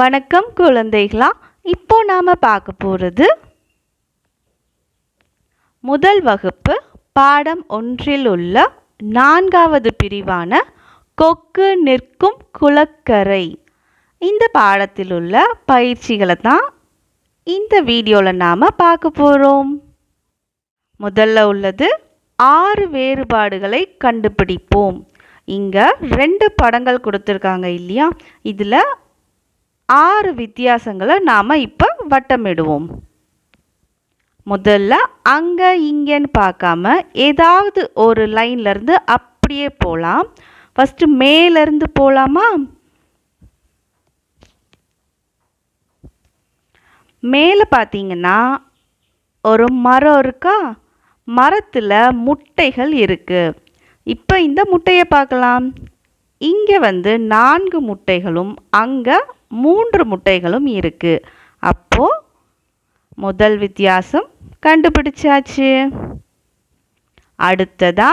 வணக்கம் குழந்தைகளா இப்போ நாம் பார்க்க போகிறது முதல் வகுப்பு பாடம் ஒன்றில் உள்ள நான்காவது பிரிவான கொக்கு நிற்கும் குளக்கரை. இந்த பாடத்தில் உள்ள பயிற்சிகளை தான் இந்த வீடியோவில் நாம் பார்க்க போகிறோம் முதல்ல உள்ளது ஆறு வேறுபாடுகளை கண்டுபிடிப்போம். இங்கே ரெண்டு படங்கள் கொடுத்துருக்காங்க இல்லையா? இதில் ஆறு வித்தியாசங்களை நாம் இப்போ வட்டமிடுவோம். முதல்ல அங்கே இங்கேன்னு பார்க்காம ஏதாவது ஒரு லைன்லேருந்து அப்படியே போகலாம் ஃபஸ்ட்டு மேலேருந்து போகலாமா மேலே பார்த்தீங்கன்னா ஒரு மரம் இருக்கா? மரத்தில் முட்டைகள் இருக்குது இப்போ இந்த முட்டையை பார்க்கலாம். இங்கே வந்து நான்கு முட்டைகளும் அங்கே மூன்று முட்டைகளும் இருக்குது அப்போது முதல் வித்தியாசம் கண்டுபிடிச்சாச்சு. அடுத்ததா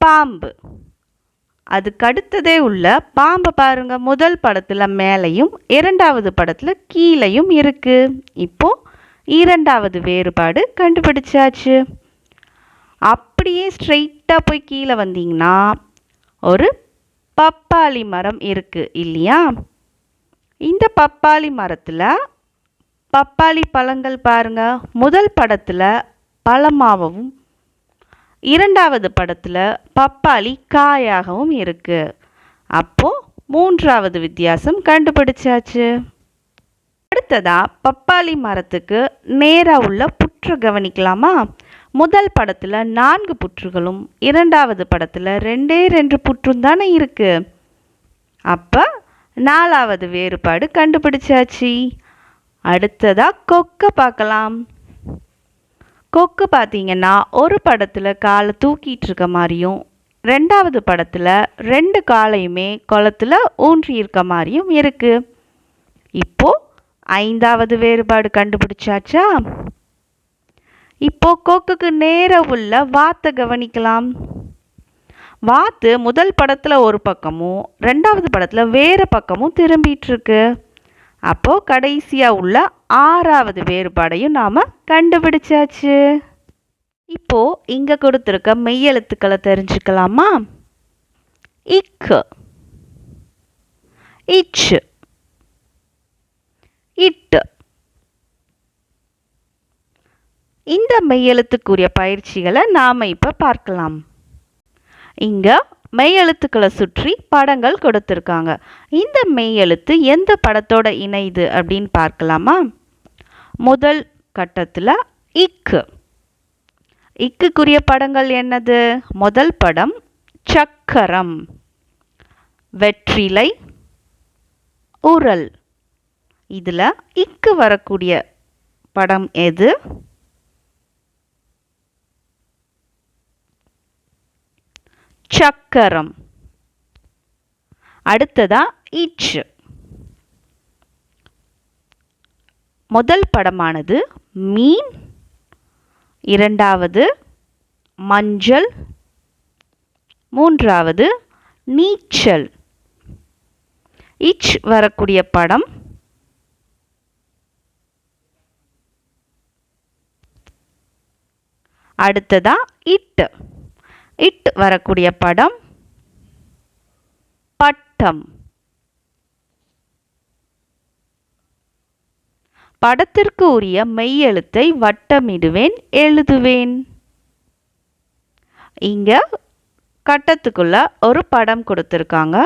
பாம்பு. அதுக்கு அடுத்ததே உள்ள பாம்பை பாருங்க முதல் படத்தில் மேலேயும் இரண்டாவது படத்தில் கீழேயும் இருக்கு. இப்போ இரண்டாவது வேறுபாடு கண்டுபிடிச்சாச்சு. அப்படியே ஸ்ட்ரெயிட்டாக போய் கீழே வந்தீங்கன்னா ஒரு பப்பாளி மரம் இருக்கு இல்லையா? இந்த பப்பாளி மரத்தில் பப்பாளி பழங்கள் பாருங்க. முதல் படத்தில் பழமாகவும் இரண்டாவது படத்தில் பப்பாளி காயாகவும் இருக்கு. அப்போ மூன்றாவது வித்தியாசம் கண்டுபிடிச்சாச்சு. அடுத்ததா பப்பாளி மரத்துக்கு நேராக உள்ள புற்று கவனிக்கலாமா? முதல் படத்தில் நான்கு புற்றுகளும் இரண்டாவது படத்தில் ரெண்டே ரெண்டு புற்றும் தானே இருக்குது அப்போ நாலாவது வேறுபாடு கண்டுபிடிச்சாச்சு. அடுத்ததாக கொக்கை பார்க்கலாம். கொக்கு பார்த்தீங்கன்னா ஒரு படத்தில் காலை தூக்கிட்டு இருக்க மாதிரியும் ரெண்டாவது படத்தில் ரெண்டு காலையுமே குளத்துல ஊன்றி இருக்க மாதிரியும் இருக்குது இப்போது ஐந்தாவது வேறுபாடு கண்டுபிடிச்சாச்சா? இப்போ கோக்குக்கு நேர உள்ள வாத்தை கவனிக்கலாம். வாத்து முதல் படத்தில் ஒரு பக்கமும் ரெண்டாவது படத்தில் வேறு பக்கமும் திரும்பிட்டு இருக்கு அப்போ கடைசியாக உள்ள ஆறாவது வேறுபாடையும் நாம் கண்டுபிடிச்சாச்சு. இப்போ இங்கே கொடுத்துருக்க மெய்யெழுத்துக்களை தெரிஞ்சுக்கலாமா? இக்கு இச்சு இட்டு இந்த மெய்யெழுத்துக்குரிய பயிற்சிகளை நாம் இப்போ பார்க்கலாம். இங்கே மெய்யெழுத்துக்களை சுற்றி படங்கள் கொடுத்துருக்காங்க. இந்த மெய்யெழுத்து எந்த படத்தோட இணையுது அப்படின்னு பார்க்கலாமா? முதல் கட்டத்தில் இக்கு. இக்குக்குரிய படங்கள் என்னது? முதல் படம் சக்கரம். வெற்றிலை உரல். இதில் இக்கு வரக்கூடிய படம் எது? சக்கரம். அடுத்ததா இச்சு முதல் படமானது மீன். இரண்டாவது மஞ்சள். மூன்றாவது நீச்சல். இச் வரக்கூடிய படம் அடுத்ததா இட்டு. இட் வரக்கூடிய படம் பட்டம். படத்திற்கு உரிய மெய்யெழுத்தை வட்டமிடுவேன் எழுதுவேன். இங்க கட்டத்துக்குள்ள ஒரு படம் கொடுத்துருக்காங்க.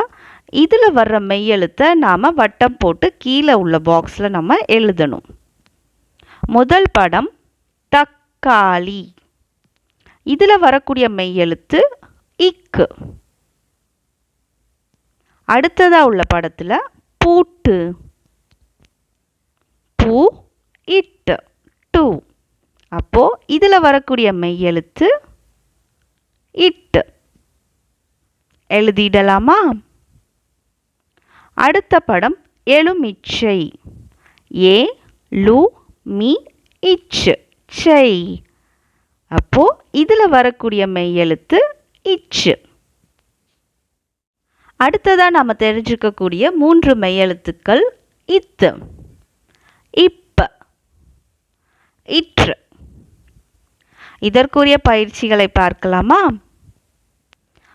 இதில் வர்ற மெய்யெழுத்தை நாம் வட்டம் போட்டு கீழே உள்ள பாக்ஸில் நம்ம எழுதணும். முதல் படம் தக்காளி. இதில் வரக்கூடிய மெய்யெழுத்து இக்கு. அடுத்ததாக உள்ள படத்தில் பூட்டு. பூ இட்டு டூ. அப்போது இதில் வரக்கூடிய மெய்யெழுத்து இட்டு. எழுதிடலாமா? அடுத்த படம் எலுமிச்சை ஏ லு மி இச்சு சை அப்போ இதில் வரக்கூடிய மெய்யெழுத்து இச்சு. அடுத்ததாக நம்ம தெரிஞ்சுக்கக்கூடிய மூன்று மெய்யெழுத்துக்கள் இத்து. இப்ப. இற்று. இதற்குரிய பயிற்சிகளை பார்க்கலாமா?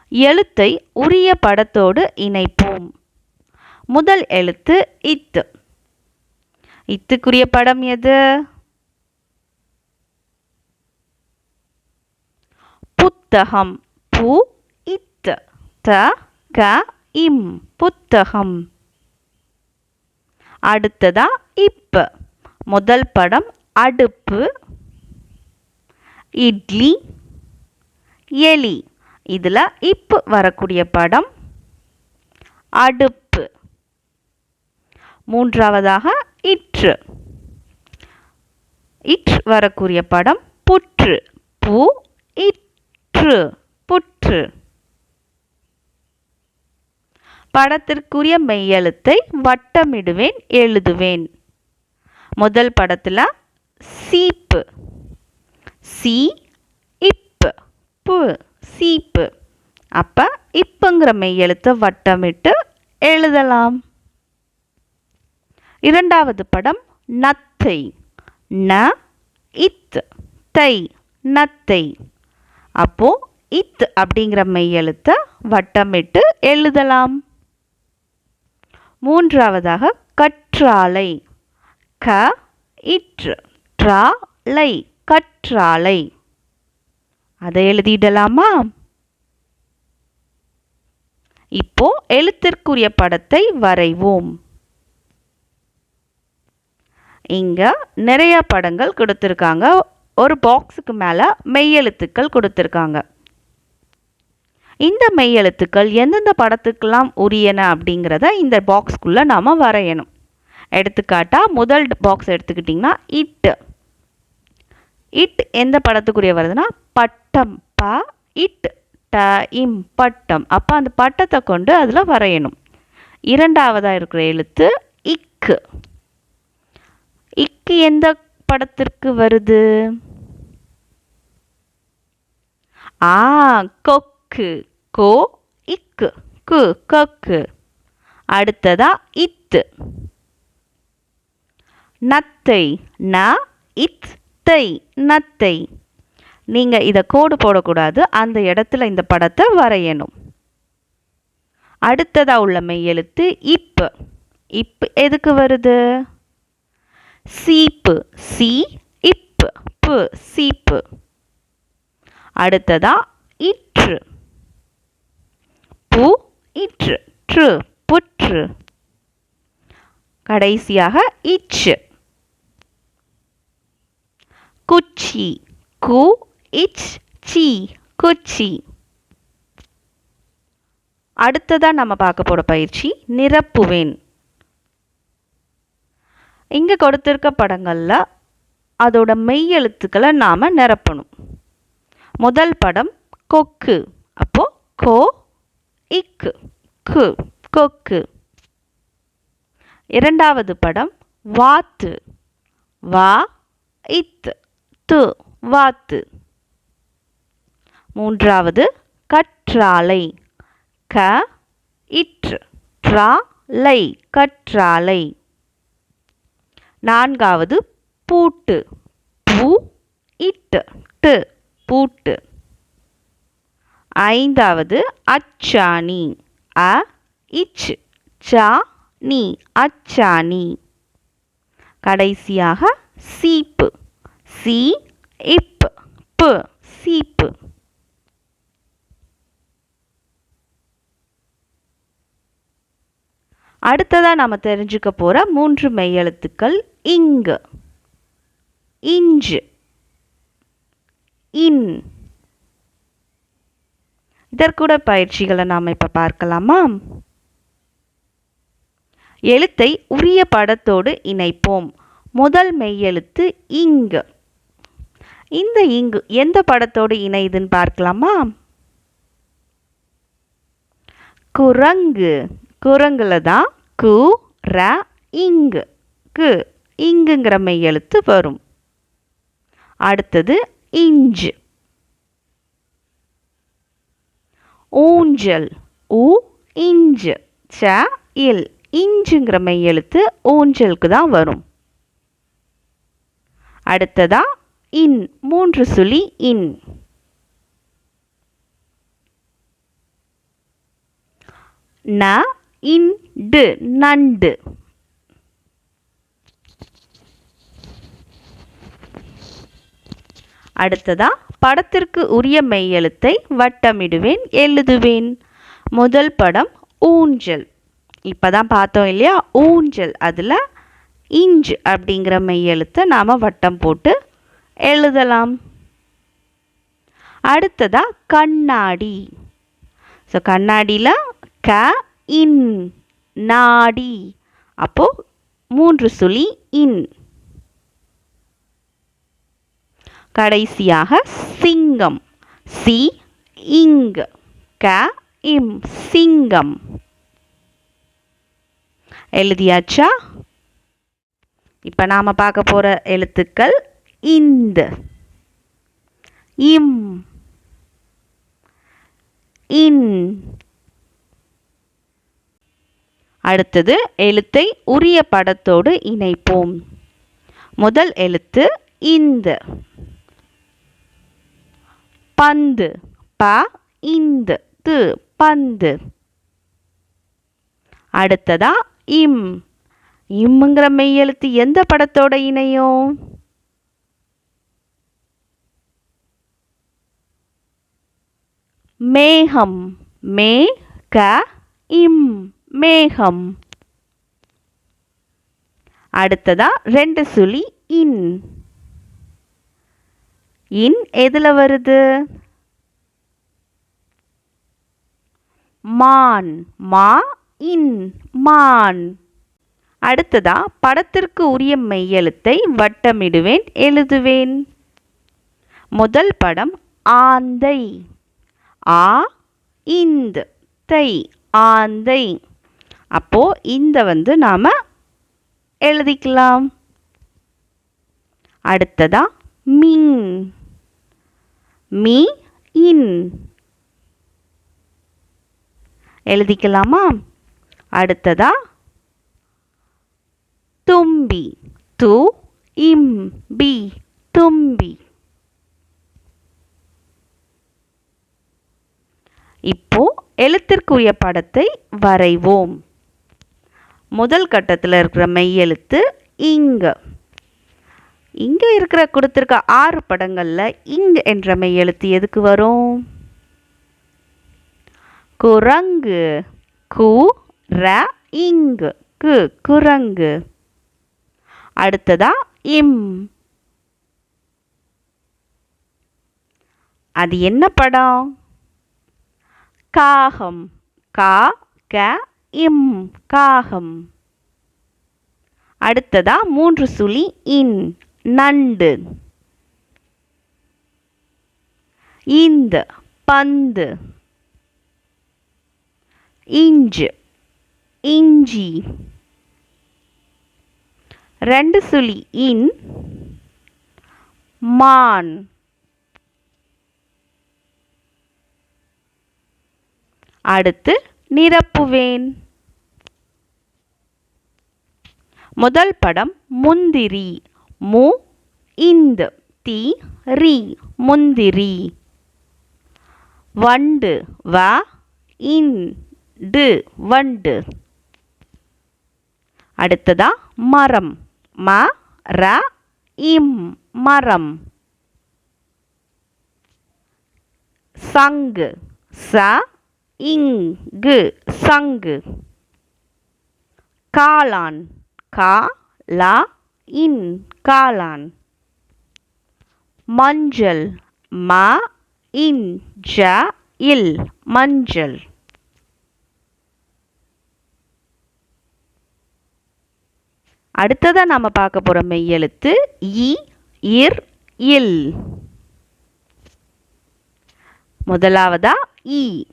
எழுத்தை உரிய படத்தோடு இணைப்போம். முதல் எழுத்து இத்து. இத்துக்குரிய படம் எது? புத்தகம். பு இத்து த க இம். புத்தகம். அடுத்ததா இப்ப முதல் படம் அடுப்பு. இட்லி. எலி. இதில் இப்பு வரக்கூடிய படம் அடுப்பு. மூன்றாவதாக இற்று. இற்று வரக்கூடிய படம் புற்று. பு இற்று புற்று புற்று. படத்திற்குரிய மெய்யெழுத்தை வட்டமிடுவேன் எழுதுவேன். முதல் படத்தில் சீப்பு. சி இப்பு பு சீப்பு. அப்போ இப்புங்கிற மெய்யெழுத்தை வட்டமிட்டு எழுதலாம். இரண்டாவது படம் நத்தை. ந இத் தை. நத்தை. அப்போ இத் அப்படிங்கிற மெய்யெழுத்தை வட்டமிட்டு எழுதலாம். மூன்றாவதாக கற்றாலை க இற்று. ட்ரா லை கற்றாலை அதை எழுதிடலாமா? இப்போ எழுத்திற்குரிய படத்தை வரைவோம். இங்க நிறைய படங்கள் கொடுத்துருக்காங்க. ஒரு பாக்ஸுக்கு மேலே மெய்யெழுத்துக்கள் கொடுத்துருக்காங்க. இந்த மெய்யெழுத்துக்கள் எந்தெந்த படத்துக்கெல்லாம் உரியன அப்படிங்கிறத இந்த பாக்ஸ்க்குள்ளே நாம் வரையணும். எடுத்துக்காட்டாக முதல் பாக்ஸ் எடுத்துக்கிட்டிங்கன்னா இட்டு இட் எந்த படத்துக்குரிய வருதுன்னா பட்டம் ப இட் ட இம் பட்டம். அப்போ அந்த பட்டத்தை கொண்டு அதில் வரையணும். இரண்டாவதாக இருக்கிற எழுத்து இக்கு. இக்கு எந்த படத்திற்கு வருது? ஆ கொக்கு கோ இக்கு கு கொக்கு அடுத்ததா இத்து நத்தை ந இத் தை நத்தை. நீங்கள் இதை கோடு போடக்கூடாது. அந்த இடத்துல இந்த படத்தை வரையணும். அடுத்ததாக உள்ள மெய்யெழுத்து இப்பு இப்பு எதுக்கு வருது? சீப்பு சி இப்பு பு சீப்பு. அடுத்ததா இற்று. பு இற்று ட்ரு புற்று. கடைசியாக இச்சு. குச்சி கு இச் சி குச்சி. அடுத்ததாக நம்ம பார்க்க போகிற பயிற்சி நிரப்புவேன். இங்கே கொடுத்துருக்க படங்களில் அதோட மெய்யெழுத்துக்களை நாம் நிரப்பணும். முதல் படம் கொக்கு. அப்போ கோ இக்கு கு கொக்கு. இரண்டாவது படம் வாத்து. வா இத்து து வாத்து. மூன்றாவது கற்றாலை க இற்று ட்ரா லை கற்றாலை நான்காவது பூட்டு. பூ இட்டு டு பூட்டு. ஐந்தாவது அச்சாணி. அ இச் சா நீ அச்சாணி. கடைசியாக சீப்பு. சி இப் பு சீப்பு. அடுத்ததாக நாம் தெரிஞ்சுக்க போகிற மூன்று மெய்யெழுத்துக்கள் இங்கு. இஞ்சு. இன். இதற்கூட பயிற்சிகளை நாம் இப்போ பார்க்கலாமா? எழுத்தை உரிய படத்தோடு இணைப்போம். முதல் மெய்யெழுத்து இங்கு. இந்த இங்கு எந்த படத்தோடு இணையுதுன்னு பார்க்கலாமா? குரங்கு. குரங்குல தான் கு ர இங்கு. கு இங்குங்கிற மெய்யெழுத்து வரும். அடுத்தது இஞ்சு. ஊஞ்சல். உ இஞ்சு. ச இல். இஞ்சுங்கிற மெய் எழுத்து ஊஞ்சலுக்கு தான் வரும். அடுத்ததா இன். மூன்று சுழி இன். ந இன் டு நண்டு. அடுத்ததா படத்திற்கு உரிய மெய்யெழுத்தை வட்டமிடுவேன் எழுதுவேன். முதல் படம் ஊஞ்சல். இப்போ தான் பார்த்தோம் இல்லையா? ஊஞ்சல் அதில் இஞ்ச் அப்படிங்கிற மெய்யெழுத்தை நாம் வட்டம் போட்டு எழுதலாம். அடுத்ததா கண்ணாடி. ஸோ கண்ணாடியில் க இன் நாடி. அப்போது மூன்று சுழி இன். கடைசியாக சிங்கம். சி இங் க இம் சிங்கம். எழுதியாச்சா? இப்போ நாம் பார்க்க போகிற எழுத்துக்கள் இந்த. இம். இன். அடுத்தது எழுத்தை உரிய படத்தோடு இணைப்போம். முதல் எழுத்து இந்த. பந்து. ப இந்து. து பந்து. அடுத்ததா இம். இம்முங்கிற மெய்யெழுத்து எந்த படத்தோட இணையும்? மேகம். மே க இம். மேகம். அடுத்ததா ரெண்டு சுழி இன். இன் எதில் வருது? மான். மா இன் மான். அடுத்ததா படத்திற்கு உரிய மெய்யெழுத்தை வட்டமிடுவேன் எழுதுவேன். முதல் படம் ஆந்தை. ஆ இந்த. தை ஆந்தை. அப்போ இந்த வந்து நாம எழுதிக்கலாம். அடுத்ததா மின் மீ இன். எழுதிக்கலாமா? அடுத்ததா? தும்பி. து இம் பி. தும்பி. இப்போ எழுத்திற்குரிய படத்தை வரைவோம். முதல் கட்டத்தில் இருக்கிற மெய்யெழுத்து இங்கே. இங்கே இருக்கிற கொடுத்துருக்க ஆறு படங்களில் இங் என்ற மெய் எழுத்து எதுக்கு வரும்? குரங்கு கு ர இங்கு கு குரங்கு. அடுத்ததா இம். அது என்ன படம்? காகம் கா க இம் காகம். அடுத்ததா மூன்று சுழி இன். நண்டு இந்த பந்து இஞ்சு இஞ்சி ரெண்டு சுழி இன் மான் அடுத்து நிரப்புவேன். முதல் படம் முந்திரி. மு இந்து தி ரி முந்திரி. வண்டு வ இண்டு வண்டு. அடுத்ததா மரம். ம ர இம் மரம். சங்கு. ச இங்கு சங்கு. காளான். கா லா இன் காளான் மஞ்சள் ம இன் ஜ இல். மஞ்சள். அடுத்ததாக நாம் பார்க்க போகிற மெய்யெழுத்து இ இர் இல். முதலாவதா இ.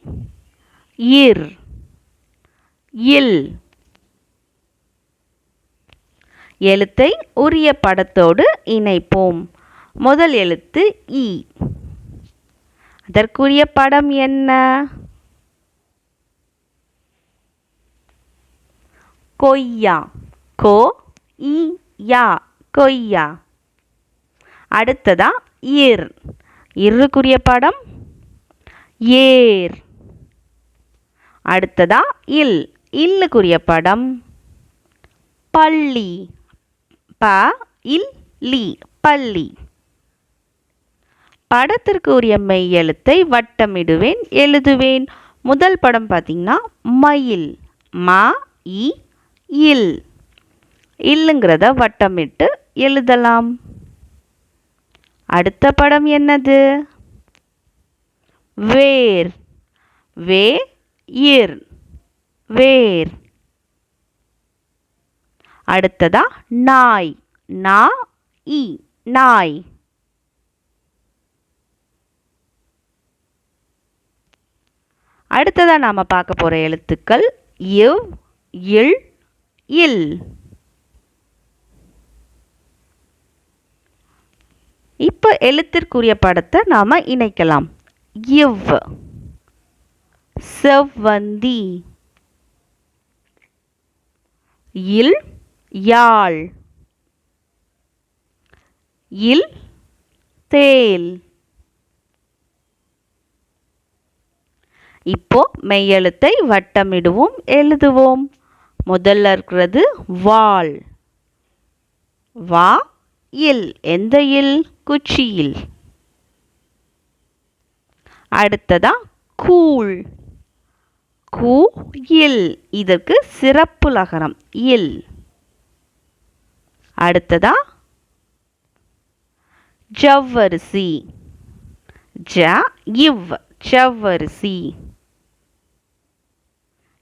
இர். இல். எழுத்தை உரிய படத்தோடு இணைப்போம். முதல் எழுத்து இ. அதற்குரிய படம் என்ன? கொய்யா. கோ இ யா கொய்யா. அடுத்ததா இர். இருக்குரிய படம் ஏர். அடுத்ததா இல். இல்லுக்குரிய படம் பள்ளி. ப இல் லி பள்ளி. படத்திற்கு உரிய மெய் எழுத்தை வட்டமிடுவேன் எழுதுவேன். முதல் படம் பார்த்தீங்கன்னா மயில் ம இ இல். இல்லுங்கிறத வட்டமிட்டு எழுதலாம். அடுத்த படம் என்னது? வேர் வே இர் வேர். அடுத்ததா நாய். நா இ நாய். அடுத்ததா நாம பார்க்க போற எழுத்துக்கள் இவ் இல் இல். இப்போ எழுத்திற்குரிய படத்தை நாம இணைக்கலாம். இவ் செவ்வந்தி. இல் யாழ். இல் தேல். இப்போ மெய்யெழுத்தை வட்டமிடுவோம் எழுதுவோம். முதல்ல இருக்கிறது வாள். வா இல். எந்த இல்? குச்சியில். அடுத்ததா கூழ். கூ இல். இதற்கு சிறப்பு லகரம் இல். அடுத்ததா ஜவ்வரிசி. ஜ இவ் ஜவ்வரிசி.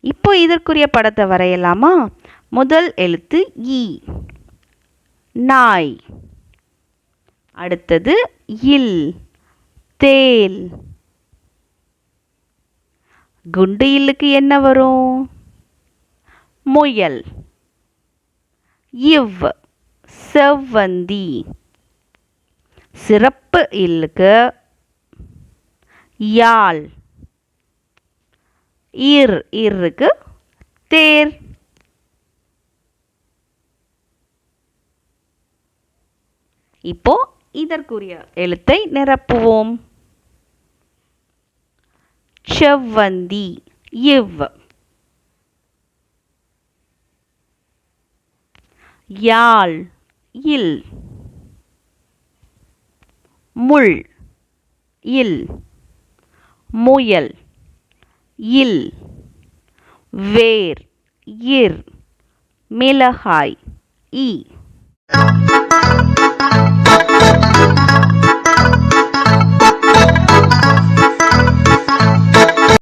இப்போ இதற்குரிய படத்தை வரையலாமா? முதல் எழுத்து இ. நாய். அடுத்தது இல் தேல். குண்டு இல்லுக்கு என்ன வரும்? முயல். இவ் செவ்வந்தி. சிறப்பு இல்லுக்கு யாழ். இர் இருக்கு தேர். இப்போ இதற்குரிய எழுத்தை நிரப்புவோம். செவ்வந்தி இவ். யாழ் இல். முள். இல். முயல். இல். வேர். இர். மிளகாய். இ.